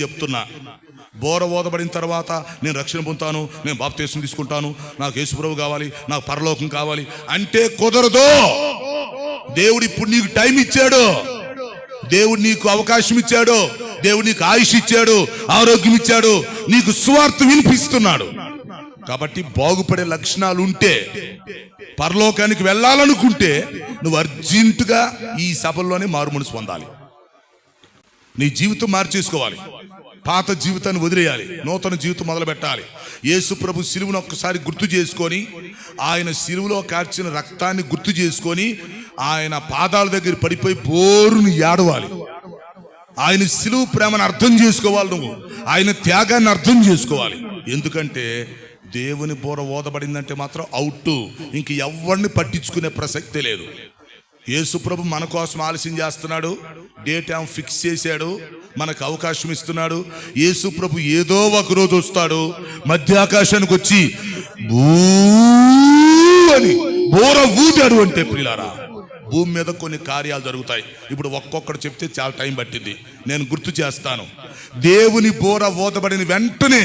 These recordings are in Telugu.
చెప్తున్నా. బోర ఓదబడిన తర్వాత నేను రక్షణ పొందుతాను నేను బాప్తీసం తీసుకుంటాను నాకు యేసుప్రభు కావాలి నాకు పరలోకం కావాలి అంటే కుదరదు. దేవుడు ఇప్పుడు నీకు టైం ఇచ్చాడు. దేవుడు నీకు అవకాశం ఇచ్చాడు. దేవుడు నీకు ఆయుష్ ఇచ్చాడు ఆరోగ్యం ఇచ్చాడు నీకు స్వార్థ వినిపిస్తున్నాడు. కాబట్టి బాగుపడే లక్షణాలు ఉంటే పరలోకానికి వెళ్ళాలనుకుంటే నువ్వు అర్జెంటుగా ఈ సభల్లోనే మారు మనసు పొందాలి. నీ జీవితం మార్చేసుకోవాలి. పాత జీవితాన్ని వదిలేయాలి. నూతన జీవితం మొదలు పెట్టాలి యేసుప్రభు సిలువును ఒక్కసారి గుర్తు చేసుకొని ఆయన సిలువులో కార్చిన రక్తాన్ని గుర్తు చేసుకొని ఆయన పాదాల దగ్గర పడిపోయి బోరును ఏడవాలి ఆయన సిలువు ప్రేమను అర్థం చేసుకోవాలి నువ్వు. ఆయన త్యాగాన్ని అర్థం చేసుకోవాలి. ఎందుకంటే దేవుని బోర ఓదబడిందంటే మాత్రం అవుట్. ఇంక ఎవరిని పట్టించుకునే ప్రసక్తే లేదు. యేసుప్రభు మన కోసం ఆలస్యం చేస్తున్నాడు. డే టైం ఫిక్స్ చేశాడు. మనకు అవకాశం ఇస్తున్నాడు. యేసుప్రభు ఏదో ఒక రోజు వస్తాడు. మధ్య ఆకాశానికి వచ్చి భూ అని బోర ఊదాడు అంటే ప్రియులారా. భూమి మీద కొన్ని కార్యాలు జరుగుతాయి. ఇప్పుడు ఒక్కొక్కడు చెప్తే చాలా టైం పట్టింది నేను గుర్తు చేస్తాను. దేవుని బోర ఓదబడిన వెంటనే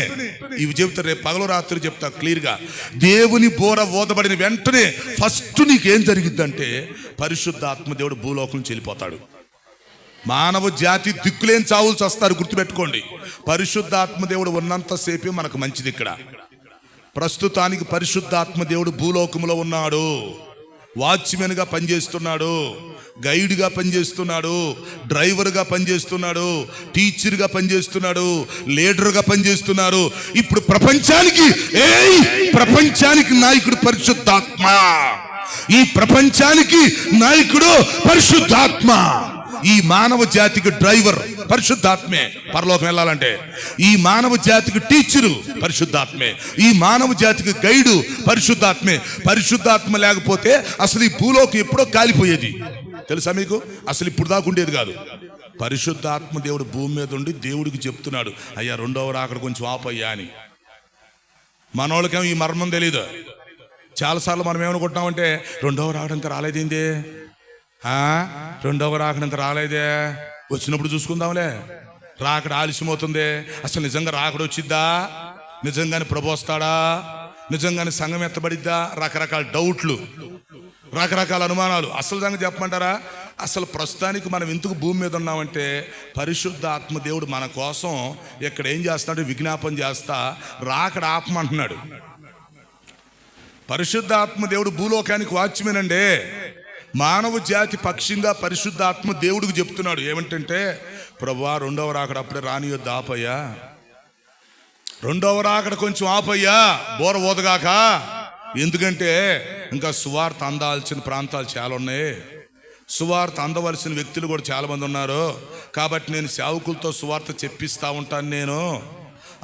ఇవి చెప్తా రేపు పగలు రాత్రి చెప్తా క్లియర్గా. దేవుని బోర ఓదబడిన వెంటనే ఫస్ట్ నీకేం జరిగిద్దంటే పరిశుద్ధ ఆత్మదేవుడు భూలోకం చెల్లిపోతాడు మానవ జాతి దిక్కులేని చావులు వస్తారు గుర్తుపెట్టుకోండి. పరిశుద్ధాత్మదేవుడు ఉన్నంతసేపే మనకు మంచిది ఇక్కడ. ప్రస్తుతానికి పరిశుద్ధాత్మదేవుడు భూలోకములో ఉన్నాడు. వాచ్మెన్గా పనిచేస్తున్నాడు గైడ్గా పనిచేస్తున్నాడు డ్రైవర్గా పనిచేస్తున్నాడు టీచర్గా పనిచేస్తున్నాడు లీడర్గా పనిచేస్తున్నారు. ఇప్పుడు ప్రపంచానికి ఏ ప్రపంచానికి నాయకుడు పరిశుద్ధాత్మ. ఈ ప్రపంచానికి నాయకుడు పరిశుద్ధాత్మ. ఈ మానవ జాతికి డ్రైవర్ పరిశుద్ధాత్మే. పరలోకం వెళ్ళాలంటే ఈ మానవ జాతికి టీచరు పరిశుద్ధాత్మే. ఈ మానవ జాతికి గైడు పరిశుద్ధాత్మే. పరిశుద్ధాత్మ లేకపోతే అసలు ఈ భూలోకి ఎప్పుడో కాలిపోయేది. తెలుసా మీకు? అసలు ఇప్పుడు దాకా ఉండేది కాదు. పరిశుద్ధాత్మ దేవుడు భూమి మీద ఉండి దేవుడికి చెప్తున్నాడు. అయ్యా రెండవ రాకడ కొంచెం ఆపయ్యా అని. మనోళ్ళకేమో ఈ మర్మం తెలీదు. చాలాసార్లు మనం ఏమనుకుంటున్నామంటే రెండవ రావడం ఇంకా రెండవ రాకడంత ఇంకా రాలేదే? వచ్చినప్పుడు చూసుకుందాంలే. రాకడ ఆలస్యం అవుతుంది అసలు నిజంగా రాకడ వచ్చిద్దా? నిజంగానే ప్రభు వస్తాడా? నిజంగానే సంఘం ఎత్తబడిద్దా? రకరకాల డౌట్లు రకరకాల అనుమానాలు. అసలు సంగతి చెప్పమంటారా? అసలు ప్రస్తుతానికి మనం ఎందుకు భూమి మీద ఉన్నామంటే పరిశుద్ధ ఆత్మదేవుడు మన కోసం ఇక్కడ ఏం చేస్తున్నాడు విజ్ఞాపన చేస్తా రాకడ ఆపమంటున్నాడు. పరిశుద్ధ ఆత్మదేవుడు భూలోకానికి వాచ్యమేన్ అండి. మానవ జాతి పక్షంగా పరిశుద్ధాత్మ దేవుడికి చెప్తున్నాడు. ఏమిటంటే ప్రభా రెండవ రాకడ అప్పుడే రానియొద్దు ఆపయ్యా. రెండవ రాకడ కొంచెం ఆపయ్యా బోర ఓదగాక ఎందుకంటే ఇంకా సువార్త అందాల్సిన ప్రాంతాలు చాలా ఉన్నాయి. సువార్త అందవలసిన వ్యక్తులు కూడా చాలామంది ఉన్నారు. కాబట్టి నేను సేవకులతో సువార్త చెప్పిస్తూ ఉంటాను నేను.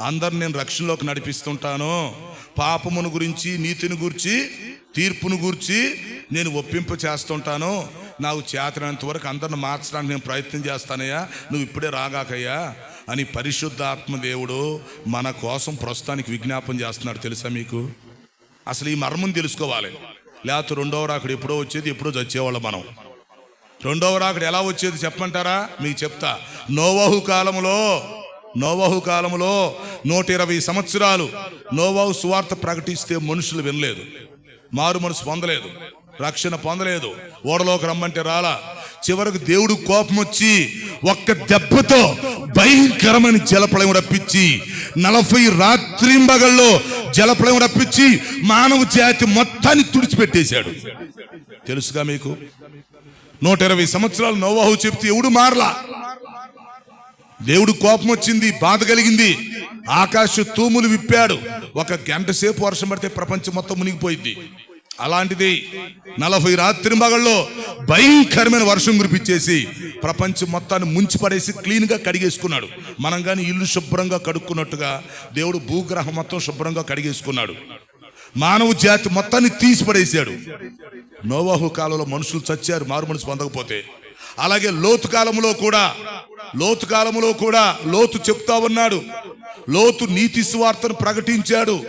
అందరు నేను రక్షణలోకి నడిపిస్తుంటాను. పాపమును గురించి నీతిని గురించి తీర్పును గురించి నేను ఒప్పింప చేస్తుంటాను. నాకు చేతనంత వరకు అందరిని మార్చడానికి నేను ప్రయత్నం చేస్తానయ్యా. నువ్వు ఇప్పుడే రాగాకయ్యా అని పరిశుద్ధాత్మ దేవుడు మన కోసం ప్రస్తుతానికి విజ్ఞాపన చేస్తున్నాడు తెలుసా మీకు? అసలు ఈ మర్మం తెలుసుకోవాలి. లేకపోతే రెండవ రాకడు ఎప్పుడో వచ్చేది ఎప్పుడో చచ్చేవాళ్ళం మనం. రెండవ రాకడ ఎలా వచ్చేది చెప్పమంటారా? మీకు చెప్తా. నోవహు కాలంలో నోవహు కాలంలో నూట ఇరవై సంవత్సరాలు నోవహు సువార్త ప్రకటిస్తే మనుషులు వినలేదు. మారు మనసు పొందలేదు. రక్షణ పొందలేదు. ఓడలోకి రమ్మంటే రాలా. చివరకు దేవుడు కోపం వచ్చి ఒక్క దెబ్బతో భయంకరమైన జలప్రలయం రప్పించి నలభై రాత్రింబగల్లో జలప్రలయం రప్పించి మానవ జాతి మొత్తాన్ని తుడిచిపెట్టేశాడు. తెలుసుగా మీకు? నూట ఇరవై సంవత్సరాలు నోవాహు చెప్తే ఎవడు మారలా? దేవుడు కోపం వచ్చింది బాధ కలిగింది. ఆకాశ తూములు విప్పాడు. ఒక గంట సేపు వర్షం పడితే ప్రపంచం మొత్తం మునిగిపోయింది. అలాంటిది నలభై రాత్రి మగల్లో భయంకరమైన వర్షం కురిపించేసి ప్రపంచం మొత్తాన్ని ముంచి పడేసి క్లీన్గా కడిగేసుకున్నాడు. మనం కానీ ఇల్లు శుభ్రంగా కడుక్కున్నట్టుగా దేవుడు భూగ్రహం మొత్తం శుభ్రంగా కడిగేసుకున్నాడు. మానవ జాతి మొత్తాన్ని తీసి పడేశాడు నోవాహు కాలంలో మనుషులు చచ్చారు మారు మనసు పొందకపోతే. అలాగే లోతు కాలంలో కూడా లోతు కాలంలో కూడా లోతు చెప్తా ఉన్నాడు. లోతు నీతి స్వార్థను ప్రకటించాడు.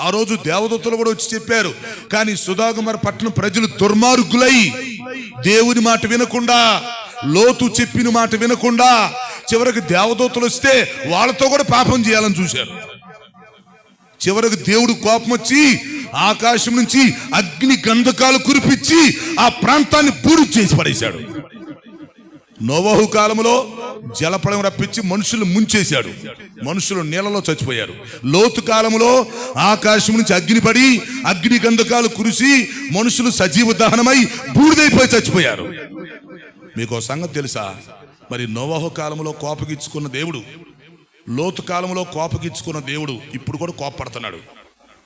ఆ రోజు దేవదత్తులు కూడా వచ్చి చెప్పారు కానీ సుధాకుమార్ పట్టణం ప్రజలు దుర్మార్గులై దేవుని మాట వినకుండా లోతు చెప్పిన మాట వినకుండా చివరికి దేవదూతలు వస్తే వాళ్ళతో కూడా పాపం చేయాలని చూశారు. చివరికి దేవుడు కోపం వచ్చి ఆకాశం నుంచి అగ్ని గంధకాలు కురిపించి ఆ ప్రాంతాన్ని పూర్తి చేసి పడేశాడు. నోవహు కాలంలో జలపడం రప్పించి మనుషులు ముంచేశాడు. మనుషులు నీళ్ళలో చచ్చిపోయారు. లోతు కాలంలో ఆకాశం నుంచి అగ్నిపడి అగ్ని గంధకాలు కురిసి మనుషులు సజీవ దహనమై బూడిదైపోయి చచ్చిపోయారు. మీకు సంగతి తెలుసా? మరి నోవహు కాలంలో కోపగించుకున్న దేవుడు లోతు కాలంలో కోపగించుకున్న దేవుడు ఇప్పుడు కూడా కోపడుతున్నాడు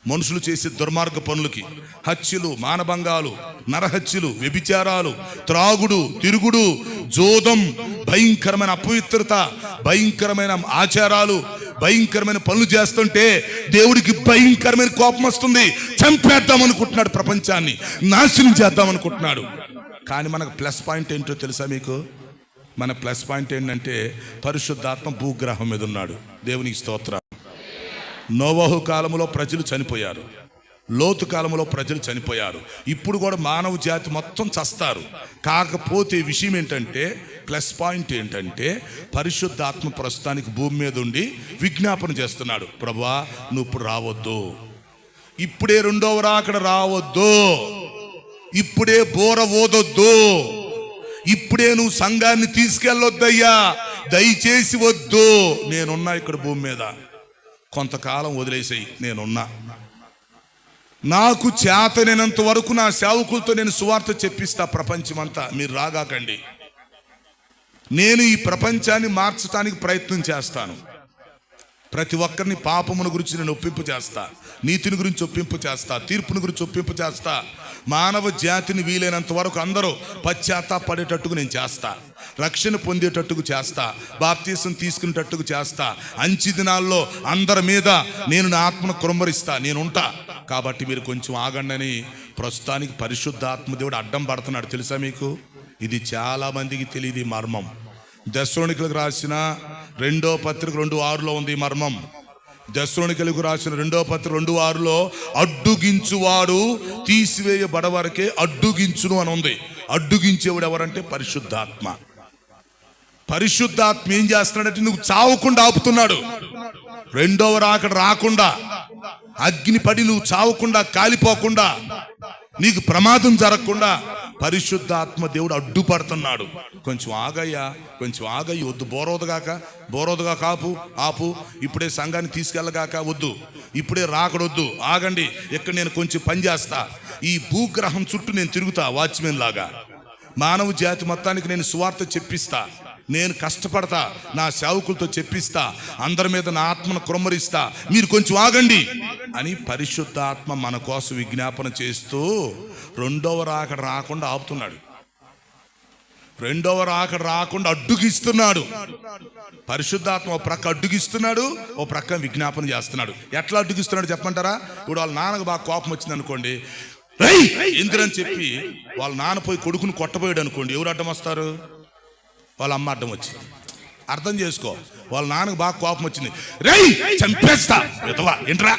మనుషులు చేసే దుర్మార్గ పనులకి హత్యలు మానభంగాలు నరహత్యలు వ్యభిచారాలు త్రాగుడు తిరుగుడు జోదం భయంకరమైన అపవిత్రత భయంకరమైన ఆచారాలు భయంకరమైన పనులు చేస్తుంటే దేవుడికి భయంకరమైన కోపం వస్తుంది. చంపేద్దాం అనుకుంటున్నాడు ప్రపంచాన్ని నాశనం చేద్దాం అనుకుంటున్నాడు. కానీ మనకు ప్లస్ పాయింట్ ఏంటో తెలుసా మీకు? మన ప్లస్ పాయింట్ ఏంటంటే పరిశుద్ధాత్మ భూగ్రహం మీద ఉన్నాడు. దేవునికి స్తోత్ర నోవహు కాలంలో ప్రజలు చనిపోయారు. లోతు కాలంలో ప్రజలు చనిపోయారు. ఇప్పుడు కూడా మానవ జాతి మొత్తం చస్తారు. కాకపోతే విషయం ఏంటంటే ప్లస్ పాయింట్ ఏంటంటే పరిశుద్ధాత్మ ప్రస్తుతానికి భూమి మీద ఉండి విజ్ఞాపన చేస్తున్నాడు. ప్రభా నువ్వు ఇప్పుడు రావద్దు. ఇప్పుడే రెండవ రాకడ రావద్దు. ఇప్పుడే బోర ఓదొద్దు ఇప్పుడే నువ్వు సంఘాన్ని తీసుకెళ్ళొద్దయ్యా. దయచేసి వద్దు. నేనున్నా ఇక్కడ భూమి మీద. కొంతకాలం వదిలేసేయి నేనున్నా. నాకు చేతనైనంత వరకు నా సేవకులతో నేను సువార్త చెప్పిస్తా ప్రపంచమంతా. మీరు రాగాకండి. నేను ఈ ప్రపంచాన్ని మార్చడానికి ప్రయత్నం చేస్తాను. ప్రతి ఒక్కరిని పాపమును గురించి నేను ఒప్పింపు చేస్తా. నీతిని గురించి ఒప్పింపు చేస్తా. తీర్పుని గురించి ఒప్పింపు చేస్తా. మానవ జాతిని వీలైనంత వరకు అందరూ పశ్చాత్తాపడేటట్టుకు నేను చేస్తా. రక్షణ పొందేటట్టుకు చేస్తా బాప్తీసం తీసుకునేటట్టుకు చేస్తా. అంచి దినాల్లో అందరి మీద నేను నా ఆత్మను కుమ్మరిస్తా నేనుంటా కాబట్టి మీరు కొంచెం ఆగండని ప్రస్తుతానికి పరిశుద్ధ ఆత్మదేవుడు అడ్డం పడుతున్నాడు. తెలుసా మీకు? ఇది చాలా మందికి తెలియదు ఈ మర్మం. దశోనికులకు రాసిన రెండో పత్రిక రెండు ఆరులో ఉంది మర్మం. దశోనికలకు రాసిన రెండో పత్రిక రెండు ఆరులో అడ్డుగించువాడు తీసివేయబడవరకే అడ్డుగించును అని ఉంది. అడ్డుగించేవాడు ఎవరంటే పరిశుద్ధాత్మ. పరిశుద్ధాత్మ ఏం చేస్తున్నాడంటే నువ్వు చావకుండా ఆపుతున్నాడు. రెండవ రాకడ రాకుండా అగ్ని పడి నువ్వు చావకుండా కాలిపోకుండా నీకు ప్రమాదం జరగకుండా పరిశుద్ధాత్మ దేవుడు అడ్డుపడుతున్నాడు. కొంచెం ఆగయ్యా కొంచెం ఆగయ్య వద్దు బోరోదగాక బోరోదుగా కాపు ఆపు ఇప్పుడే సంఘాన్ని తీసుకెళ్ళగాక వద్దు ఇప్పుడే రాకడొద్దు ఆగండి ఇక్కడ నేను కొంచెం పని చేస్తా ఈ భూగ్రహం చుట్టూ నేను తిరుగుతా వాచ్మెన్ లాగా. మానవ జాతి మొత్తానికి నేను సువార్త చెప్పిస్తా నేను కష్టపడతా నా సేవకులతో చెప్పిస్తా అందరి మీద నా ఆత్మను కురమరిస్తా మీరు కొంచెం ఆగండి అని పరిశుద్ధ ఆత్మ మన కోసం విజ్ఞాపన చేస్తూ రెండవ రాకడ రాకుండా ఆపుతున్నాడు. రెండవ రాకడ రాకుండా అడ్డుగిస్తున్నాడు. పరిశుద్ధాత్మ ఒక ప్రక్క అడ్డుగిస్తున్నాడు ఓ ప్రక్క విజ్ఞాపన చేస్తున్నాడు. ఎట్లా అడ్డుగిస్తున్నాడు చెప్పమంటారా? ఇప్పుడు వాళ్ళ నాన్నకు బాగా కోపం వచ్చింది అనుకోండి. ఎందుకని చెప్పి వాళ్ళ నాన్న పోయి కొడుకుని కొట్టబోయాడు అనుకోండి. ఎవరు అడ్డం వస్తారు? వాళ్ళ అమ్మ అడ్డం వచ్చింది. అర్థం చేసుకో. వాళ్ళ నాన్నకు బాగా కోపం వచ్చింది. రై చంపేస్తా. విధవా ఏంట్రా?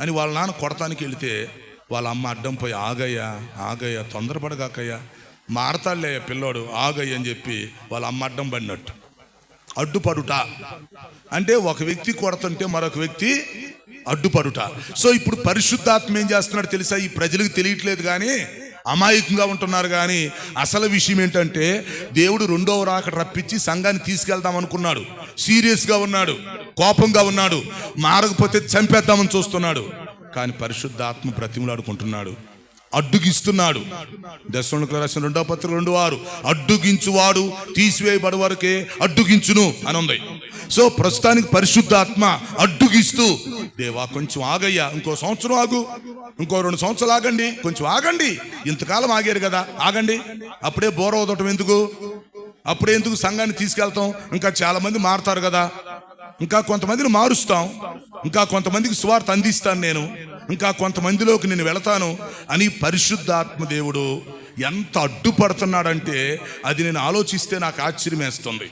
అని వాళ్ళ నాన్న కొడతానికి వెళితే వాళ్ళ అమ్మ అడ్డం పోయి ఆగయ్యా ఆగయ్యా తొందరపడగాకయ్యా. మారతాడులే పిల్లోడు ఆగయ్య అని చెప్పి వాళ్ళ అమ్మ అడ్డం పడినట్టు. అడ్డుపడుట. అంటే ఒక వ్యక్తి కొడుతుంటే మరొక వ్యక్తి అడ్డుపడుట. సో ఇప్పుడు పరిశుద్ధాత్మ ఏం చేస్తున్నాడు తెలుసా? ఈ ప్రజలకు తెలియట్లేదు కానీ అమాయకంగా ఉంటున్నారు కానీ అసలు విషయం ఏంటంటే దేవుడు రెండవ రాక రప్పించి సంఘాన్ని తీసుకెళ్దాం అనుకున్నాడు. సీరియస్గా ఉన్నాడు. కోపంగా ఉన్నాడు. మారకపోతే చంపేద్దామని చూస్తున్నాడు. కానీ పరిశుద్ధాత్మ బ్రతిమలాడుకుంటున్నాడు. అడ్డుగిస్తున్నాడు. దశలోనికి రాసిన రెండవ పత్రిక రెండు వారు అడ్డుగించువాడు తీసివేయబడి వరకే అడ్డుగించును అని ఉంది. సో ప్రస్తుతానికి పరిశుద్ధాత్మ అడ్డుగిస్తూ దేవా కొంచెం ఆగయ్యా ఇంకో సంవత్సరం ఆగు. ఇంకో రెండు సంవత్సరాలు ఆగండి కొంచెం ఆగండి. ఇంతకాలం ఆగారు కదా ఆగండి. అప్పుడే బోర వదటం ఎందుకు? అప్పుడే ఎందుకు సంఘాన్ని తీసుకెళ్తాం? ఇంకా చాలా మంది మారుతారు కదా. ఇంకా కొంతమందిని మారుస్తాం. ఇంకా కొంతమందికి స్వార్థ అందిస్తాను నేను. ఇంకా కొంతమందిలోకి నేను వెళతాను అని పరిశుద్ధాత్మ దేవుడు ఎంత అడ్డుపడుతున్నాడంటే అది నేను ఆలోచిస్తే నాకు ఆశ్చర్యం వేస్తుంది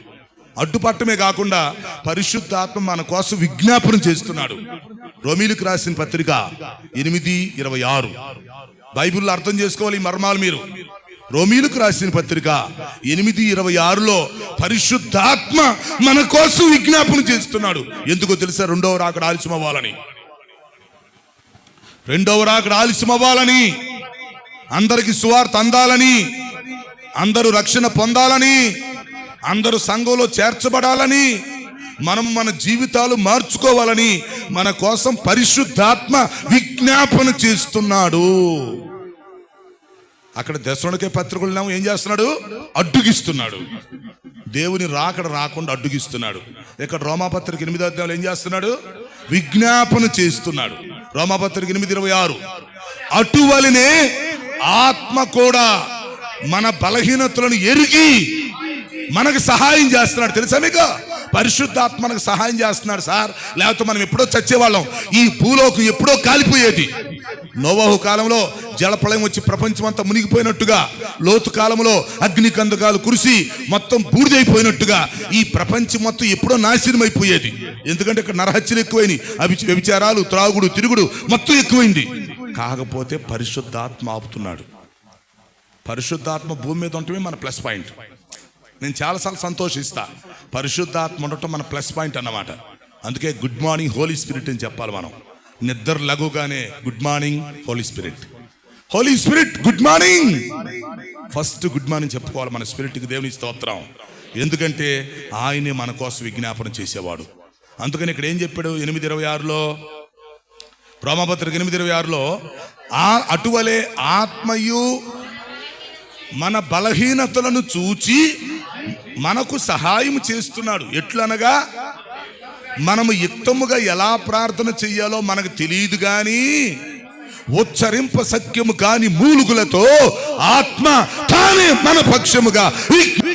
అడ్డుపట్టమే కాకుండా పరిశుద్ధాత్మ మన కోసం విజ్ఞాపనం చేస్తున్నాడు. రోమిలకు రాసిన పత్రిక ఎనిమిది ఇరవై ఆరు. బైబిల్లో అర్థం చేసుకోవాలి ఈ మర్మాలు మీరు. రోమీలకు రాసిన పత్రిక ఎనిమిది ఇరవై ఆరులో పరిశుద్ధాత్మ మన కోసం విజ్ఞాపన చేస్తున్నాడు. ఎందుకో తెలుసా? రెండవ రాకడ ఆలస్యం అవ్వాలని రెండవ రాకడ ఆలస్యం అవ్వాలని అందరికి సువార్త అందాలని. అందరూ రక్షణ పొందాలని. అందరూ సంఘంలో చేర్చబడాలని. మనం మన జీవితాలు మార్చుకోవాలని మన కోసం పరిశుద్ధాత్మ విజ్ఞాపన చేస్తున్నాడు. అక్కడ దశలోనికే పత్రికలు ఏం చేస్తున్నాడు? అడ్డుగిస్తున్నాడు. దేవుని రాకడ రాకుండా అడ్డుగిస్తున్నాడు. ఇక్కడ రోమాపత్రిక ఎనిమిదో అధ్యాయులు ఏం చేస్తున్నాడు? విజ్ఞాపన చేస్తున్నాడు. రోమాపత్రిక ఎనిమిది ఇరవై ఆరు. అటువలనే ఆత్మ కూడా మన బలహీనతలను ఎరిగి మనకు సహాయం చేస్తున్నాడు. తెలుసా మీకు? పరిశుద్ధాత్మ మనకు సహాయం చేస్తున్నాడు సార్. లేకపోతే మనం ఎప్పుడో చచ్చేవాళ్ళం. ఈ భూలోకి ఎప్పుడో కాలిపోయేది. నోవాహు కాలంలో జలప్రళయం వచ్చి ప్రపంచం అంతా మునిగిపోయినట్టుగా లోతు కాలంలో అగ్ని కందకాలు కురిసి మొత్తం బూడిదైపోయినట్టుగా ఈ ప్రపంచం మొత్తం ఎప్పుడో నాశనం అయిపోయేది ఎందుకంటే ఇక్కడ నరహత్యలు ఎక్కువైనవి అవి వ్యభిచారాలు త్రాగుడు తిరుగుడు మొత్తం ఎక్కువైంది. కాకపోతే పరిశుద్ధాత్మ ఆపుతున్నాడు. పరిశుద్ధాత్మ భూమి మీద ఉండటమే మన ప్లస్ పాయింట్. నేను చాలాసార్లు సంతోషిస్తా. పరిశుద్ధాత్మ ఉండటం మన ప్లస్ పాయింట్ అన్నమాట. అందుకే గుడ్ మార్నింగ్ హోలీ స్పిరిట్ అని చెప్పాలి మనం. నిద్ర లఘుగానే good morning holy spirit. Holy spirit good morning. First good morning చెప్పుకోవాలి మన స్పిరిట్కి దేవుని స్తోత్రం. ఎందుకంటే ఆయనే మన కోసం విజ్ఞాపన చేసేవాడు. అందుకని ఇక్కడ ఏం చెప్పాడు? ఎనిమిది ఇరవై ఆరులో రోమపత్రిక ఎనిమిది ఇరవై ఆరులో ఆ అటువలే ఆత్మయు మన బలహీనతలను చూచి మనకు సహాయం చేస్తున్నాడు. ఎట్లనగా మనము యుక్తముగా ఎలా ప్రార్థన చెయ్యాలో మనకు తెలియదు కానీ ఉచ్చరింప సత్యము కాని మూలుగులతో ఆత్మ తానే మన పక్షముగా విక్- ఆ,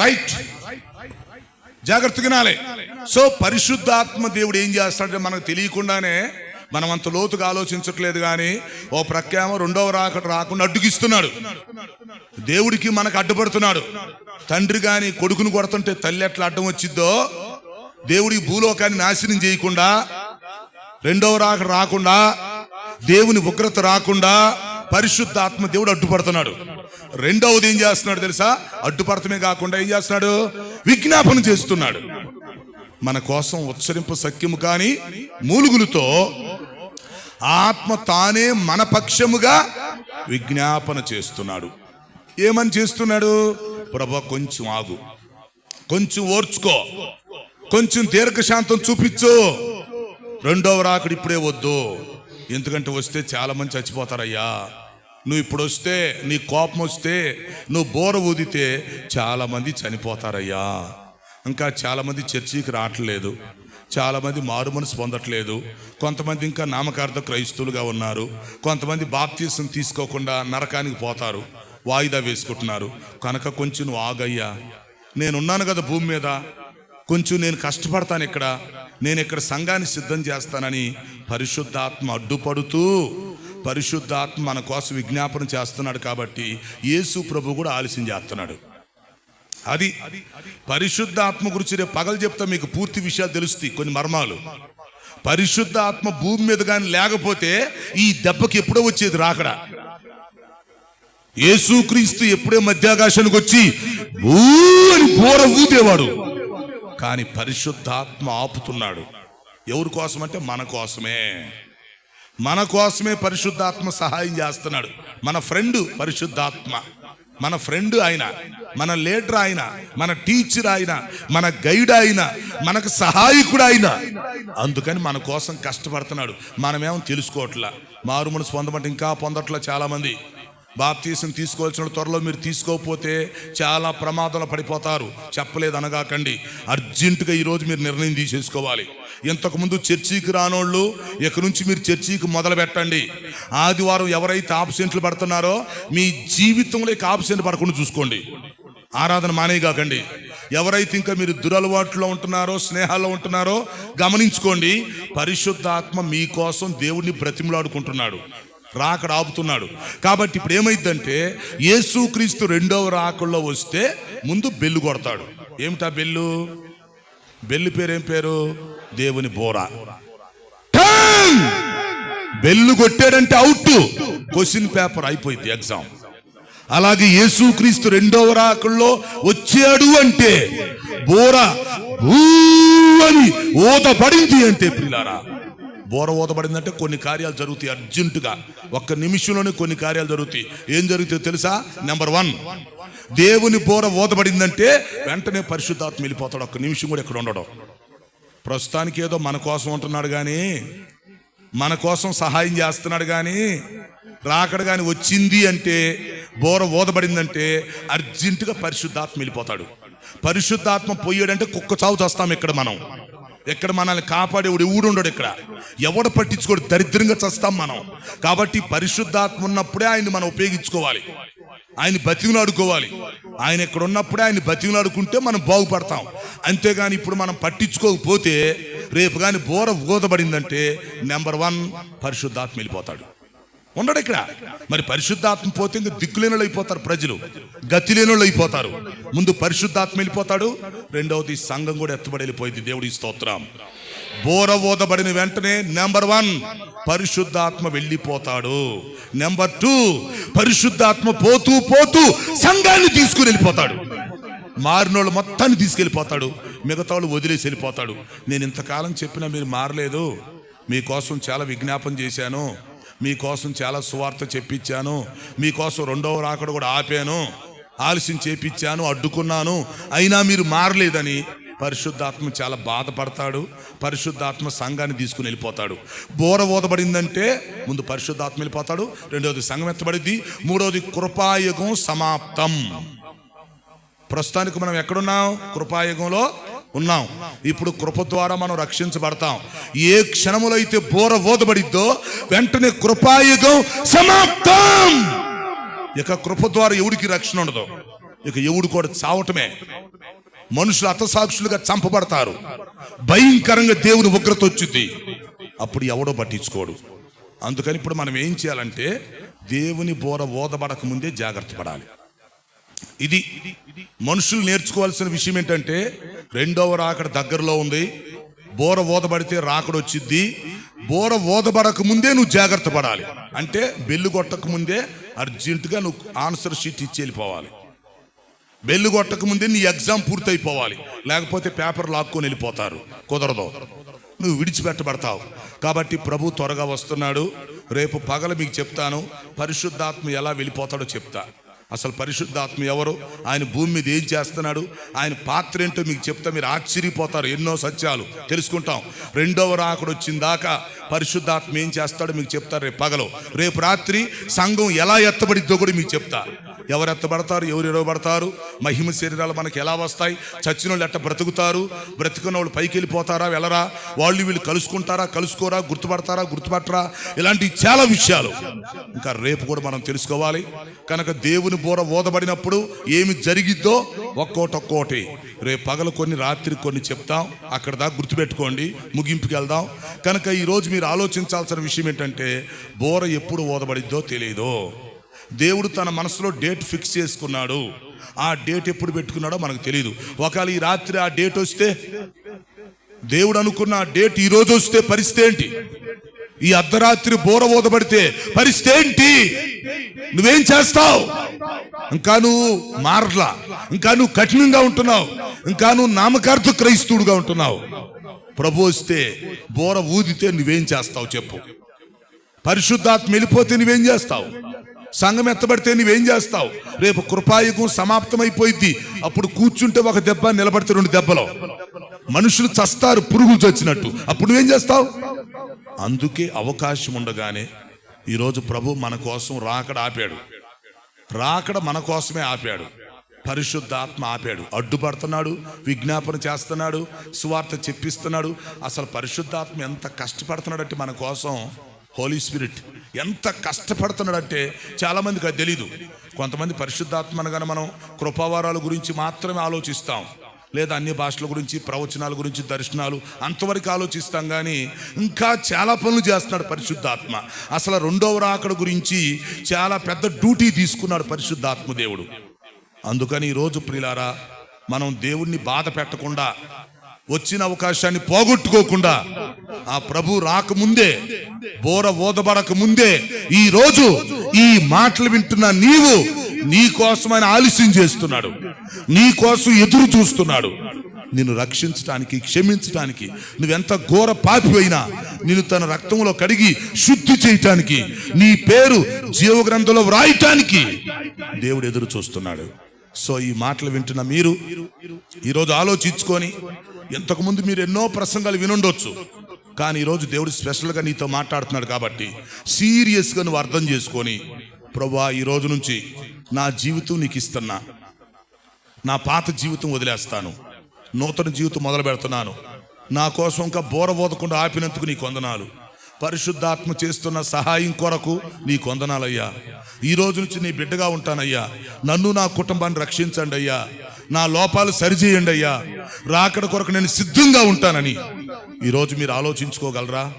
రైట్ జాగ్రత్తగా వినాలి. సో పరిశుద్ధాత్మ దేవుడు ఏం చేస్తాడంటే మనకు తెలియకుండానే మనం అంత లోతుగా ఆలోచించట్లేదు కానీ ఓ ప్రఖ్యామ రెండవ రాక రాకుండా అడ్డుకిస్తున్నాడు దేవుడికి మనకు అడ్డుపడుతున్నాడు. తండ్రి కానీ కొడుకును కొడుతుంటే తల్లి ఎట్లా అడ్డం వచ్చిద్దో దేవుడి భూలోకాన్ని నాశనం చేయకుండా రెండవ రాక రాకుండా దేవుని ఉగ్రత రాకుండా పరిశుద్ధాత్మ దేవుడు అడ్డుపడుతున్నాడు. రెండవది ఏం చేస్తున్నాడు తెలుసా? అడ్డుపడతమే కాకుండా ఏం చేస్తున్నాడు? విజ్ఞాపన చేస్తున్నాడు. మన కోసం ఉచ్చరింపు సఖ్యము కానీ మూలుగులతో ఆత్మ తానే మన పక్షముగా విజ్ఞాపన చేస్తున్నాడు. ఏమని చేస్తున్నాడు? ప్రభా కొంచెం ఆగు. కొంచెం ఓర్చుకో. కొంచెం దీర్ఘశాంతం చూపించు. రెండవ రాకడు ఇప్పుడే వద్దు. ఎందుకంటే వస్తే చాలా మంది చచ్చిపోతారయ్యా. నువ్వు ఇప్పుడు వస్తే నీ కోపం వస్తే నువ్వు బోర ఊదితే చాలామంది చనిపోతారయ్యా. ఇంకా చాలామంది చర్చికి రావట్లేదు. చాలామంది మారు మనసు పొందట్లేదు. కొంతమంది ఇంకా నామకార్థ క్రైస్తవులుగా ఉన్నారు. కొంతమంది బాప్తీసం తీసుకోకుండా నరకానికి పోతారు. వాయిదా వేసుకుంటున్నారు. కనుక కొంచెం నువ్వు ఆగయ్యా. నేనున్నాను కదా భూమి మీద. కొంచెం నేను కష్టపడతాను ఇక్కడ. నేను ఇక్కడ సంఘాన్ని సిద్ధం చేస్తానని పరిశుద్ధాత్మ అడ్డుపడుతూ పరిశుద్ధాత్మ మన కోసం విజ్ఞాపన చేస్తున్నాడు కాబట్టి యేసు ప్రభు కూడా ఆలస్యం చేస్తున్నాడు. అది పరిశుద్ధాత్మ గురించి రేపు పగలు చెప్తా మీకు పూర్తి విషయాలు తెలుస్తాయి కొన్ని మర్మాలు. పరిశుద్ధాత్మ భూమి మీద కానీ లేకపోతే ఈ దెబ్బకి ఎప్పుడో వచ్చేది రాకడా? యేసుక్రీస్తు ఎప్పుడే మధ్యాకాశానికి వచ్చి అని బోర ఊదేవాడు. కానీ పరిశుద్ధాత్మ ఆపుతున్నాడు. ఎవరి కోసం అంటే మన కోసమే. మన కోసమే పరిశుద్ధాత్మ సహాయం చేస్తున్నాడు. మన ఫ్రెండ్ పరిశుద్ధాత్మ. మన ఫ్రెండ్ ఆయన మన లీడర్ ఆయన మన టీచర్ ఆయన మన గైడ్ ఆయన మనకు సహాయకుడు ఆయన. అందుకని మన కోసం కష్టపడుతున్నాడు. మనమేమో తెలుసుకోవట్లా? మారుమనసు పొందమంటే ఇంకా పొందట్లా చాలామంది. బాప్తీసం తీసుకోవాల్సిన త్వరలో మీరు తీసుకోకపోతే చాలా ప్రమాదంలో పడిపోతారు. చెప్పలేదు అనగాకండి. అర్జెంటుగా ఈరోజు మీరు నిర్ణయం తీసేసుకోవాలి. ఇంతకుముందు చర్చికి రానోళ్ళు ఇక నుంచి మీరు చర్చికి మొదలు పెట్టండి. ఆదివారం ఎవరైతే ఆబ్సెంట్లు పడుతున్నారో మీ జీవితంలో ఇక ఆబ్సెంట్ పడకుండా చూసుకోండి. ఆరాధన మానేయగాకండి. ఎవరైతే ఇంకా మీరు దురలవాట్లో ఉంటున్నారో స్నేహాల్లో ఉంటున్నారో గమనించుకోండి. పరిశుద్ధాత్మ మీకోసం దేవుణ్ణి బ్రతిమలాడుకుంటున్నాడు. రాకడ ఆపుతున్నాడు. కాబట్టి ఇప్పుడు ఏమైందంటే యేసుక్రీస్తు రెండవ రాకల్లో వస్తే ముందు బెల్లు కొడతాడు. ఏమిటా బెల్లు? బెల్లు పేరు ఏం పేరు? దేవుని బోరా. బెల్లు కొట్టాడంటే అవుట్. క్వశ్చన్ పేపర్ అయిపోయింది ఎగ్జామ్. అలాగే యేసుక్రీస్తు రెండవ రాకల్లో వచ్చాడు అంటే బోరా అని ఓత పడింది అంటే పిల్లారా బోర ఊతబడిందంటే కొన్ని కార్యాలు జరుగుతాయి అర్జెంటుగా. ఒక్క నిమిషంలోనే కొన్ని కార్యాలు జరుగుతాయి. ఏం జరుగుతాయో తెలుసా? నెంబర్ వన్ దేవుని బోర ఊతబడిందంటే వెంటనే పరిశుద్ధాత్మ వెళ్ళిపోతాడు. ఒక్క నిమిషం కూడా ఇక్కడ ఉండడం. ప్రస్తుతానికి ఏదో మన కోసం ఉంటున్నాడు కానీ మన కోసం సహాయం చేస్తున్నాడు కానీ రాకడ కానీ వచ్చింది అంటే బోర ఓదబడిందంటే అర్జెంటుగా పరిశుద్ధాత్మ వెళ్ళిపోతాడు. పరిశుద్ధాత్మ పోయాడంటే కుక్క చావు చేస్తాం ఇక్కడ మనం. ఇక్కడ మనల్ని కాపాడేవాడు ఎవడు ఉండడు ఇక్కడ. ఎవడు పట్టించుకోడు దరిద్రంగా చస్తాం మనం. కాబట్టి పరిశుద్ధాత్మ ఉన్నప్పుడే ఆయన్ని మనం ఉపయోగించుకోవాలి. ఆయన బతికిలాడుకోవాలి ఆయన ఇక్కడ ఉన్నప్పుడే ఆయన బతికిలాడుకుంటే మనం బాగుపడతాం. అంతేగాని ఇప్పుడు మనం పట్టించుకోకపోతే రేపు కానీ బోర ఊదబడిందంటే నెంబర్ వన్ పరిశుద్ధాత్మ వెళ్ళిపోతాడు. ఉండడు ఇక్కడ. మరి పరిశుద్ధాత్మ పోతే దిక్కులేనులు దిక్కులేనోళ్ళు అయిపోతారు ప్రజలు. గతిలేనులు అయిపోతారు. ముందు పరిశుద్ధాత్మ వెళ్ళిపోతాడు. రెండవది సంఘం కూడా ఎత్తబడి వెళ్ళిపోయింది. దేవుడి స్తోత్రం. బోర ఓదబడిన వెంటనే నెంబర్ వన్ పరిశుద్ధాత్మ వెళ్ళిపోతాడు. నెంబర్ టూ పరిశుద్ధాత్మ పోతూ పోతూ సంఘాన్ని తీసుకుని వెళ్ళిపోతాడు. మారినోళ్ళు మొత్తాన్ని తీసుకెళ్ళిపోతాడు. మిగతా వాళ్ళు వదిలేసి వెళ్ళిపోతాడు. నేను ఇంతకాలం చెప్పినా మీరు మారలేదు. మీకోసం చాలా విజ్ఞాపం చేశాను. మీకోసం చాలా సువార్త చెప్పించాను. మీకోసం రెండవ రాకడ కూడా ఆపాను. ఆలస్యం చేపించాను అడ్డుకున్నాను. అయినా మీరు మారలేదని పరిశుద్ధాత్మ చాలా బాధపడతాడు. పరిశుద్ధాత్మ సంఘాన్ని తీసుకుని వెళ్ళిపోతాడు. బోర ఓదబడిందంటే ముందు పరిశుద్ధాత్మ వెళ్ళిపోతాడు. రెండవది సంఘం ఎత్తబడింది మూడవది కృపాయుగం సమాప్తం. ప్రస్తుతానికి మనం ఎక్కడున్నాం? కృపాయుగంలో ఉన్నాం. ఇప్పుడు కృప ద్వారా మనం రక్షించబడతాం. ఏ క్షణములో అయితే బోర ఓదబడిద్దో వెంటనే కృపాయుగం సమాప్తం. ఇక కృప ద్వారా ఎవడికి రక్షణ ఉండదు. ఇక ఎవడు కూడా చావటమే. మనుషులు అతసాక్షులుగా చంపబడతారు. భయంకరంగా దేవుని ఉగ్రత వచ్చింది అప్పుడు ఎవడో పట్టించుకోడు. అందుకని ఇప్పుడు మనం ఏం చేయాలంటే దేవుని బోర ఓదబడక ముందే జాగ్రత్త పడాలి. ఇది మనుషులు నేర్చుకోవాల్సిన విషయం ఏంటంటే రెండవ రాకడ దగ్గరలో ఉంది. బోర ఓదబడితే రాకడొచ్చిద్ది బోర ఓదబడక ముందే నువ్వు జాగ్రత్త పడాలి. అంటే బెల్లు కొట్టక ముందే అర్జెంటుగా నువ్వు ఆన్సర్ షీట్ ఇచ్చి వెళ్ళిపోవాలి. బెల్లు కొట్టక ముందే నీ ఎగ్జామ్ పూర్తయిపోవాలి. లేకపోతే పేపర్ లాక్కొని వెళ్ళిపోతారు. కుదరదు. నువ్వు విడిచిపెట్టబడతావు. కాబట్టి ప్రభు త్వరగా వస్తున్నాడు. రేపు పగల మీకు చెప్తాను. పరిశుద్ధాత్మ ఎలా వెళ్ళిపోతాడో చెప్తా. అసలు పరిశుద్ధాత్మ ఎవరు? ఆయన భూమి మీద ఏం చేస్తున్నాడు? ఆయన పాత్ర ఏంటో మీకు చెప్తే మీరు ఆశ్చర్యపోతారు ఎన్నో సత్యాలు. తెలుసుకుంటాం. రెండవ రాకడు వచ్చిందాకా పరిశుద్ధాత్మ ఏం చేస్తాడో మీకు చెప్తారు రేపు పగలు. రేపు రాత్రి సంఘం ఎలా ఎత్తబడిద్దో కూడా మీకు చెప్తారు ఎవరు ఎత్తబడతారు ఎవరు ఇరవబడతారు మహిమ శరీరాలు మనకి ఎలా వస్తాయి చచ్చిన వాళ్ళు ఎట్ట బ్రతుకుతారు బ్రతుకున్న వాళ్ళు పైకి వెళ్ళిపోతారా వెళ్ళరా వాళ్ళు వీళ్ళు కలుసుకుంటారా కలుసుకోరా గుర్తుపడతారా గుర్తుపట్టరా? ఇలాంటి చాలా విషయాలు. ఇంకా రేపు కూడా మనం తెలుసుకోవాలి. కనుక దేవుని బోర ఓదబడినప్పుడు ఏమి జరిగిద్దో ఒక్కోటొక్కోటి. ఒక్కోటి రేపు పగలు కొన్ని రాత్రి కొన్ని చెప్తాం. అక్కడ దాకా గుర్తుపెట్టుకోండి. ముగింపుకి వెళ్దాం. కనుక ఈరోజు మీరు ఆలోచించాల్సిన విషయం ఏంటంటే బోర ఎప్పుడు ఓదబడిద్దో తెలియదు దేవుడు తన మనసులో డేట్ ఫిక్స్ చేసుకున్నాడు. ఆ డేట్ ఎప్పుడు పెట్టుకున్నాడో మనకు తెలియదు ఒకవేళ ఈ రాత్రి ఆ డేట్ వస్తే దేవుడు అనుకున్న ఆ డేట్ ఈ రోజు వస్తే పరిస్థితి ఏంటి? ఈ అర్ధరాత్రి బోర ఓదబడితే పరిస్థితి ఏంటి? నువ్వేం చేస్తావు? ఇంకా నువ్వు మారలా. ఇంకా నువ్వు కఠినంగా ఉంటున్నావు. ఇంకా నువ్వు నామకార్థ క్రైస్తువుడుగా ఉంటున్నావు. ప్రభు వస్తే బోర ఊదితే నువ్వేం చేస్తావు చెప్పు. పరిశుద్ధాత్మ వెళ్ళిపోతే నువ్వేం చేస్తావు? సంఘం ఎత్తబడితే నువ్వేం చేస్తావు? రేపు కృపాయుగం సమాప్తమైపోయింది అప్పుడు కూర్చుంటే ఒక దెబ్బ నిలబడితే రెండు దెబ్బలు. మనుషులు చస్తారు పురుగులు చచ్చినట్టు. అప్పుడు నువ్వేం చేస్తావు? అందుకే అవకాశం ఉండగానే ఈరోజు ప్రభు మన కోసం రాకడ ఆపాడు. రాకడ మన కోసమే ఆపాడు. పరిశుద్ధాత్మ ఆపాడు. అడ్డుపడుతున్నాడు విజ్ఞాపన చేస్తున్నాడు సువార్త చెప్పిస్తున్నాడు. అసలు పరిశుద్ధాత్మ ఎంత కష్టపడుతున్నాడంటే మన కోసం హోలీ స్పిరిట్ ఎంత కష్టపడుతున్నాడంటే చాలామందికి అది తెలీదు. కొంతమంది పరిశుద్ధాత్మ అనగానే మనం కృపావారాల గురించి మాత్రమే ఆలోచిస్తాం. లేదా అన్ని భాషల గురించి ప్రవచనాల గురించి దర్శనాలు అంతవరకు ఆలోచిస్తాం కానీ ఇంకా చాలా పనులు చేస్తున్నాడు పరిశుద్ధాత్మ. అసలు రెండవ రాకడ గురించి చాలా పెద్ద డ్యూటీ తీసుకున్నాడు పరిశుద్ధాత్మ దేవుడు. అందుకని ఈరోజు ప్రిలారా మనం దేవుణ్ణి బాధ పెట్టకుండా వచ్చిన అవకాశాన్ని పోగొట్టుకోకుండా ఆ ప్రభు రాకముందే బోర ఓదబడక ముందే ఈ రోజు ఈ మాటలు వింటున్న నీవు నీ కోసమైన ఆలస్యం చేస్తున్నాడు. నీ కోసం ఎదురు చూస్తున్నాడు. నిన్ను రక్షించడానికి క్షమించడానికి నువ్వెంత ఘోర పాపిపోయినా నిన్ను తన రక్తంలో కడిగి శుద్ధి చేయటానికి నీ పేరు జీవగ్రంథంలో వ్రాయటానికి దేవుడు ఎదురు చూస్తున్నాడు. సో ఈ మాటలు వింటున్న మీరు ఈరోజు ఆలోచించుకొని ఇంతకుముందు మీరు ఎన్నో ప్రసంగాలు వినుండొచ్చు. కానీ ఈరోజు దేవుడు స్పెషల్గా నీతో మాట్లాడుతున్నాడు కాబట్టి సీరియస్గా నువ్వు అర్థం చేసుకొని ప్రభా ఈ రోజు నుంచి నా జీవితం నీకు ఇస్తున్నా. నా పాత జీవితం వదిలేస్తాను. నూతన జీవితం మొదలు పెడుతున్నాను. నా కోసం ఇంకా బోర బోదకుండా ఆపినందుకు నీ కొందనాలు పరిశుద్ధాత్మ చేస్తున్న సహాయం కొరకు నీ కొందనాలయ్యా ఈ రోజు నుంచి నీ బిడ్డగా ఉంటానయ్యా. నన్ను నా కుటుంబాన్ని రక్షించండి అయ్యా. నా లోపాలు సరిచేయండి అయ్యా. రాకడ కొరకు నేను సిద్ధంగా ఉంటానని. ఈరోజు మీరు ఆలోచించుకోగలరా?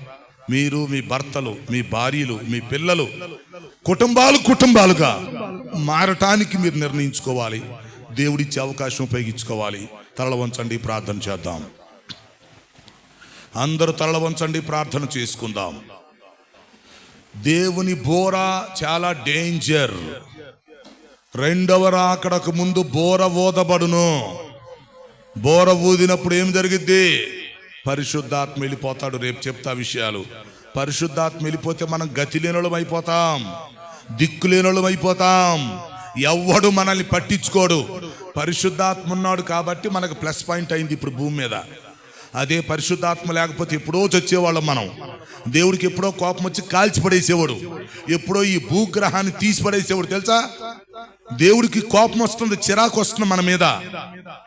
మీరు మీ భర్తలు మీ భార్యలు మీ పిల్లలు కుటుంబాలు కుటుంబాలుగా మారటానికి మీరు నిర్ణయించుకోవాలి. దేవుడిచ్చే అవకాశం ఉపయోగించుకోవాలి. తలల వంచండి ప్రార్థన చేద్దాం. అందరూ తలల వంచండి ప్రార్థన చేసుకుందాం. దేవుని బోరా చాలా డేంజర్. రెండవ రాకడకు ముందు బోర ఊదబడును బోర ఊదినప్పుడు ఏం జరిగిద్ది? పరిశుద్ధాత్మ వెళ్ళిపోతాడు రేపు చెప్తా విషయాలు. పరిశుద్ధాత్మ వెళ్ళిపోతే మనం గతి లేనోళ్ళం అయిపోతాం దిక్కులేనోళ్ళం అయిపోతాం. ఎవ్వడు మనల్ని పట్టించుకోడు. పరిశుద్ధాత్మ ఉన్నాడు కాబట్టి మనకు ప్లస్ పాయింట్ అయింది ఇప్పుడు భూమి మీద. అదే పరిశుద్ధాత్మ లేకపోతే ఎప్పుడో చచ్చేవాళ్ళం మనం. దేవుడికి ఎప్పుడో కోపం వచ్చి కాల్చి పడేసేవాడు ఎప్పుడో ఈ భూగ్రహాన్ని తీసి పడేసేవాడు తెలుసా? దేవుడికి కోపం వస్తుంది చిరాకు వస్తుంది మన మీద.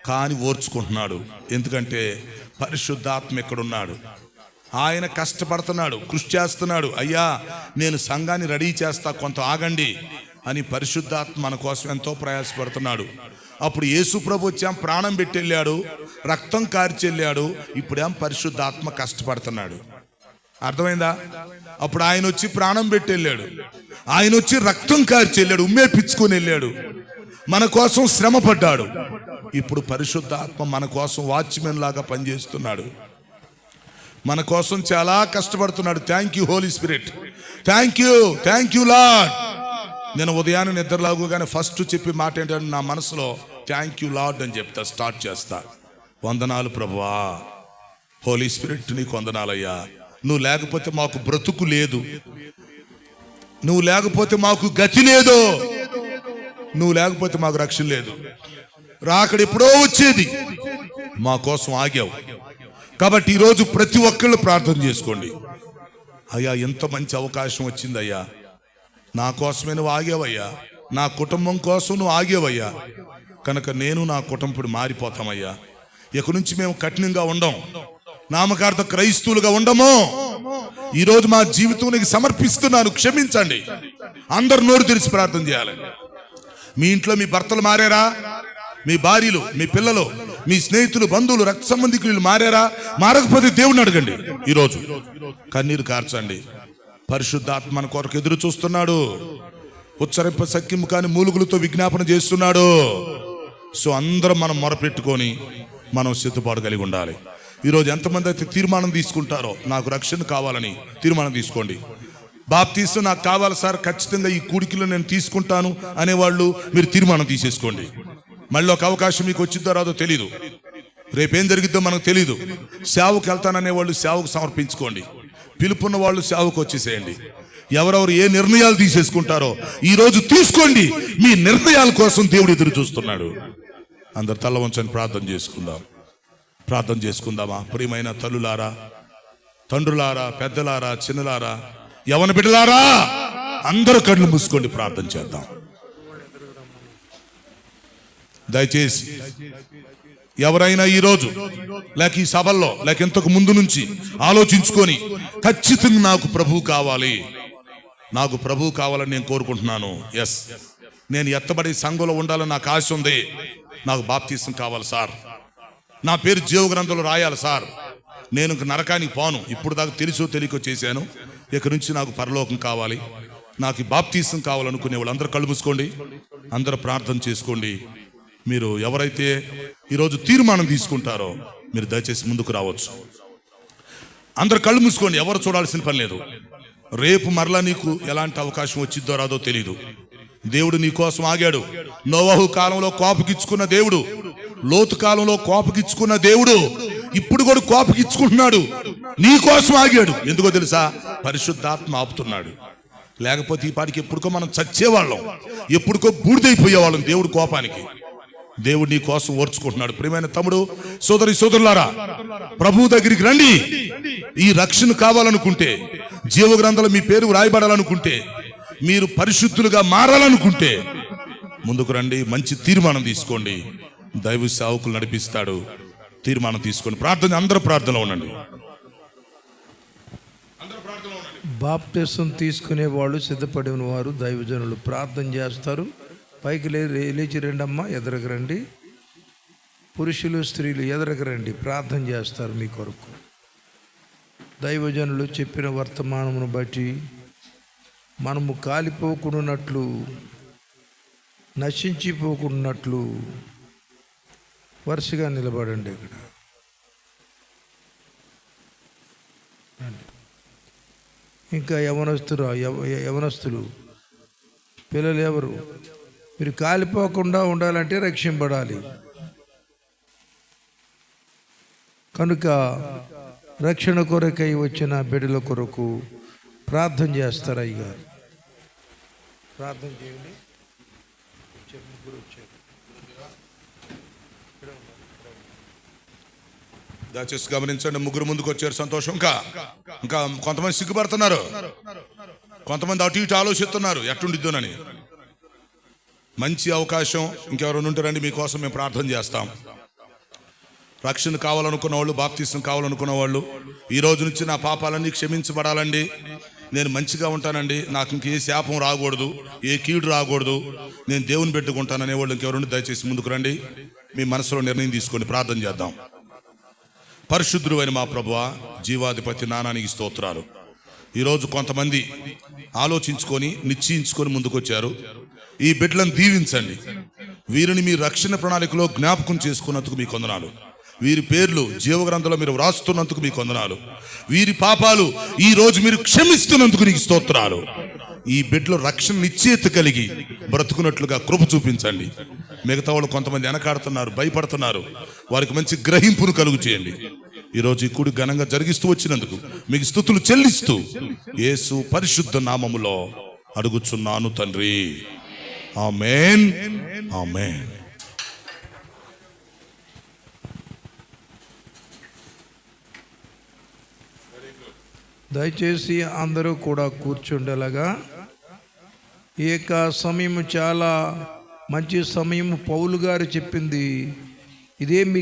కానీ ఓర్చుకుంటున్నాడు. ఎందుకంటే పరిశుద్ధాత్మ ఎక్కడున్నాడు? ఆయన కష్టపడుతున్నాడు కృషి చేస్తున్నాడు. అయ్యా నేను సంఘాన్ని రెడీ చేస్తా కొంత ఆగండి అని పరిశుద్ధాత్మ మన కోసం ఎంతో ప్రయాసపడుతున్నాడు. అప్పుడు యేసు ప్రభు వచ్చాం ప్రాణం పెట్టి వెళ్ళాడు. రక్తం కార్చెళ్ళాడు ఇప్పుడేం పరిశుద్ధాత్మ కష్టపడుతున్నాడు. అర్థమైందా? అప్పుడు ఆయన వచ్చి ప్రాణం పెట్టి వెళ్ళాడు ఆయన వచ్చి రక్తం కార్చెళ్ళాడు వెళ్ళాడు ఉమ్మేపించుకొని వెళ్ళాడు. మన కోసం శ్రమ పడ్డాడు ఇప్పుడు పరిశుద్ధాత్మ మన కోసం వాచ్మెన్ లాగా పనిచేస్తున్నాడు. మన కోసం చాలా కష్టపడుతున్నాడు. Thank you holy spirit thank you thank you lord నేను ఉదయాన్నే నిద్రలాగుగానే ఫస్ట్ చెప్పి మాట ఏంటంటే నా మనసులో థ్యాంక్ యూ లాడ్ అని చెప్తా స్టార్ట్ చేస్తా. వందనాలు ప్రభువా. హోలీ స్పిరిట్ నీకు వందనాలయ్యా. నువ్వు లేకపోతే మాకు బ్రతుకు లేదు. నువ్వు లేకపోతే మాకు గతి లేదు. నువ్వు లేకపోతే మాకు రక్షణ లేదు. రాకడ ఎప్పుడో వచ్చేది. మా కోసం ఆగావు. కాబట్టి ఈరోజు ప్రతి ఒక్కళ్ళు ప్రార్థన చేసుకోండి. అయ్యా ఎంత మంచి అవకాశం వచ్చిందయ్యా. నా కోసమే నువ్వు ఆగేవయ్యా. నా కుటుంబం కోసం నువ్వు ఆగేవయ్యా. కనుక నేను నా కుటుంబం మారిపోతామయ్యా. ఇక నుంచి మేము కఠినంగా ఉండం? నామకార్థ క్రైస్తువులుగా ఉండము? ఈరోజు మా జీవితం నీకు సమర్పిస్తున్నాను క్షమించండి. అందరు నోరు తెరిచి ప్రార్థన చేయాలి మీ ఇంట్లో మీ భర్తలు మారారా? మీ భార్యలు మీ పిల్లలు మీ స్నేహితులు బంధువులు రక్త సంబంధికులు మారారా? మారకపోతే దేవుణ్ణి అడగండి ఈరోజు. కన్నీరు కార్చండి. పరిశుద్ధాత్మ మన కొరకు ఎదురు చూస్తున్నాడు. ఉచ్చరింప సఖ్యము కాని మూలుగులతో విజ్ఞాపన చేస్తున్నాడు. సో అందరం మనం మొరపెట్టుకొని మనం సిద్ధపాటు కలిగి ఉండాలి. ఈరోజు ఎంతమంది అయితే తీర్మానం తీసుకుంటారో నాకు రక్షణ కావాలని తీర్మానం తీసుకోండి. బాప్తీసు నాకు కావాలి సార్ ఖచ్చితంగా ఈ కూడికిలో నేను తీసుకుంటాను అనేవాళ్ళు మీరు తీర్మానం తీసేసుకోండి. మళ్ళీ ఒక అవకాశం మీకు వచ్చిందో రాదో తెలీదు. రేపేం జరిగిద్దో మనకు తెలీదు. సేవకు వెళ్తాననే వాళ్ళు సేవకు సమర్పించుకోండి. పిలుపున్న వాళ్ళు సేవకు వచ్చేసేయండి. ఎవరెవరు ఏ నిర్ణయాలు తీసేసుకుంటారో ఈరోజు తీసుకోండి. మీ నిర్ణయాల కోసం దేవుడు ఎదురు చూస్తున్నాడు. అందరు తల వంచని ప్రార్థన చేసుకుందాం. ప్రార్థన చేసుకుందామా? ప్రియమైన తల్లులారా తండ్రులారా పెద్దలారా చిన్నలారా యవన బిడ్డలారా అందరూ కళ్ళు మూసుకోండి ప్రార్థన చేద్దాం. దయచేసి ఎవరైనా ఈరోజు లేక ఈ సభల్లో లేక ఇంతకు ముందు నుంచి ఆలోచించుకొని ఖచ్చితంగా నాకు ప్రభువు కావాలి. నాకు ప్రభువు కావాలని నేను కోరుకుంటున్నాను. ఎస్ నేను ఎత్తబడి సంఘంలో ఉండాలని నాకు ఆశ ఉంది. నాకు బాప్తీసం కావాలి సార్. నా పేరు జీవ గ్రంథంలో రాయాలి సార్. నేను ఇంక నరకానికి పోను. ఇప్పుడు దాకా తెలుసో తెలియకో చేశాను. ఇక్కడి నుంచి నాకు పరలోకం కావాలి. నాకు బాప్తీసం కావాలనుకునే వాళ్ళు అందరూ కలుపుసుకోండి అందరూ ప్రార్థన చేసుకోండి. మీరు ఎవరైతే ఈరోజు తీర్మానం తీసుకుంటారో మీరు దయచేసి ముందుకు రావచ్చు. అందరు కళ్ళు మూసుకోండి. ఎవరు చూడాల్సిన పని లేదు. రేపు మరలా నీకు ఎలాంటి అవకాశం వచ్చిందో రాదో తెలియదు దేవుడు నీ కోసం ఆగాడు. నోవహు కాలంలో కోపకిచ్చుకున్న దేవుడు. లోతు కాలంలో కోపకిచ్చుకున్న దేవుడు. ఇప్పుడు కూడా కోపకిచ్చుకుంటున్నాడు. నీ కోసం ఆగాడు. ఎందుకో తెలుసా? పరిశుద్ధాత్మ ఆపుతున్నాడు. లేకపోతే ఈ పాటికి ఎప్పుడుకో మనం చచ్చేవాళ్ళం. ఎప్పుడుకో బూడిదైపోయేవాళ్ళం దేవుడు కోపానికి. దేవుడు నీ కోసం ఓర్చుకుంటున్నాడు. ప్రియమైన తమ్ముడు సోదరి సోదరులారా ప్రభు దగ్గరికి రండి. ఈ రక్షణ కావాలనుకుంటే జీవ గ్రంథాలు మీ పేరు రాయబడాలనుకుంటే మీరు పరిశుద్ధులుగా మారాలనుకుంటే ముందుకు రండి మంచి తీర్మానం తీసుకోండి. దైవ సేవకులు నడిపిస్తాడు. తీర్మానం తీసుకోండి. ప్రార్థన అందరూ ప్రార్థనలో ఉండండి. బాప్టిసం తీసుకునే వాళ్ళు సిద్ధపడిన వారు దైవజనులు ప్రార్థన చేస్తారు. పైకి లేచి రండమ్మా ఎదరకు రండి. పురుషులు స్త్రీలు ఎదరకు రండి. ప్రార్థన చేస్తారు మీ కొరకు. దైవజనులు చెప్పిన వర్తమానమును బట్టి మనము కాలిపోకుండానట్లు నశించిపోకుండానట్లు వరుసగా నిలబడండి ఇక్కడ. ఇంకా యవనస్తులు యవ- యవనస్తులు పిల్లలు ఎవరు మీరు కాలిపోకుండా ఉండాలంటే రక్షింపడాలి కనుక రక్షణ కొరకై వచ్చిన బిడ్డల కొరకు ప్రార్థన చేస్తారు అయ్యగారు ప్రార్థన చేయండి. చెప్పు, ముగ్గురు వచ్చారు. దయచేసి గమనించండి ముగ్గురు ముందుకు వచ్చారు. సంతోషం ఇంకా. ఇంకా కొంతమంది సిగ్గుపడుతున్నారు. కొంతమంది అటు ఇటు ఆలోచిస్తున్నారు. ఎట్టుండిద్దునని. మంచి అవకాశం. ఇంకెవరైనా ఉంటారండి మీకోసం మేము ప్రార్థన చేస్తాం. రక్షణ కావాలనుకున్న వాళ్ళు బాప్తీసం కావాలనుకున్న వాళ్ళు ఈ రోజు నుంచి నా పాపాలన్నీ క్షమించబడాలండి. నేను మంచిగా ఉంటానండి. నాకు ఇంక ఏ శాపం రాకూడదు ఏ కీడు రాకూడదు. నేను దేవుని పెట్టుకుంటాననే వాళ్ళు ఇంకెవరుండి? దయచేసి ముందుకు రండి. మీ మనసులో నిర్ణయం తీసుకొని ప్రార్థన చేద్దాం. పరిశుద్ధుడు అయిన మా ప్రభువ జీవాధిపతి నానానికి స్తోత్రాలు. ఈరోజు కొంతమంది ఆలోచించుకొని నిశ్చయించుకొని ముందుకొచ్చారు. ఈ బిడ్డలను దీవించండి. వీరిని మీ రక్షణ ప్రణాళికలో జ్ఞాపకం చేసుకున్నందుకు మీ కొందనాలు వీరి పేర్లు జీవగ్రంథంలో మీరు వ్రాస్తున్నందుకు మీ వందనాలు. వీరి పాపాలు ఈ రోజు మీరు క్షమిస్తున్నందుకు నీకు స్తోత్రాలు. ఈ బిడ్డలో రక్షణ నిశ్చేత కలిగి బ్రతుకున్నట్లుగా కృప చూపించండి. మిగతా వాళ్ళు కొంతమంది వెనకాడుతున్నారు భయపడుతున్నారు. వారికి మంచి గ్రహింపును కలుగు చేయండి. ఈరోజు ఈ కూడి ఘనంగా జరిగిస్తూ వచ్చినందుకు మీకు స్థుతులు చెల్లిస్తూ యేసు పరిశుద్ధ నామములో అడుగుచున్నాను తండ్రి. ఆమేన్. ఆమేన్. దయచేసి అందరూ కూడా కూర్చుండేలాగా. ఈ యొక్క సమయం చాలా మంచి సమయం పౌలు గారు చెప్పింది. ఇదే మీ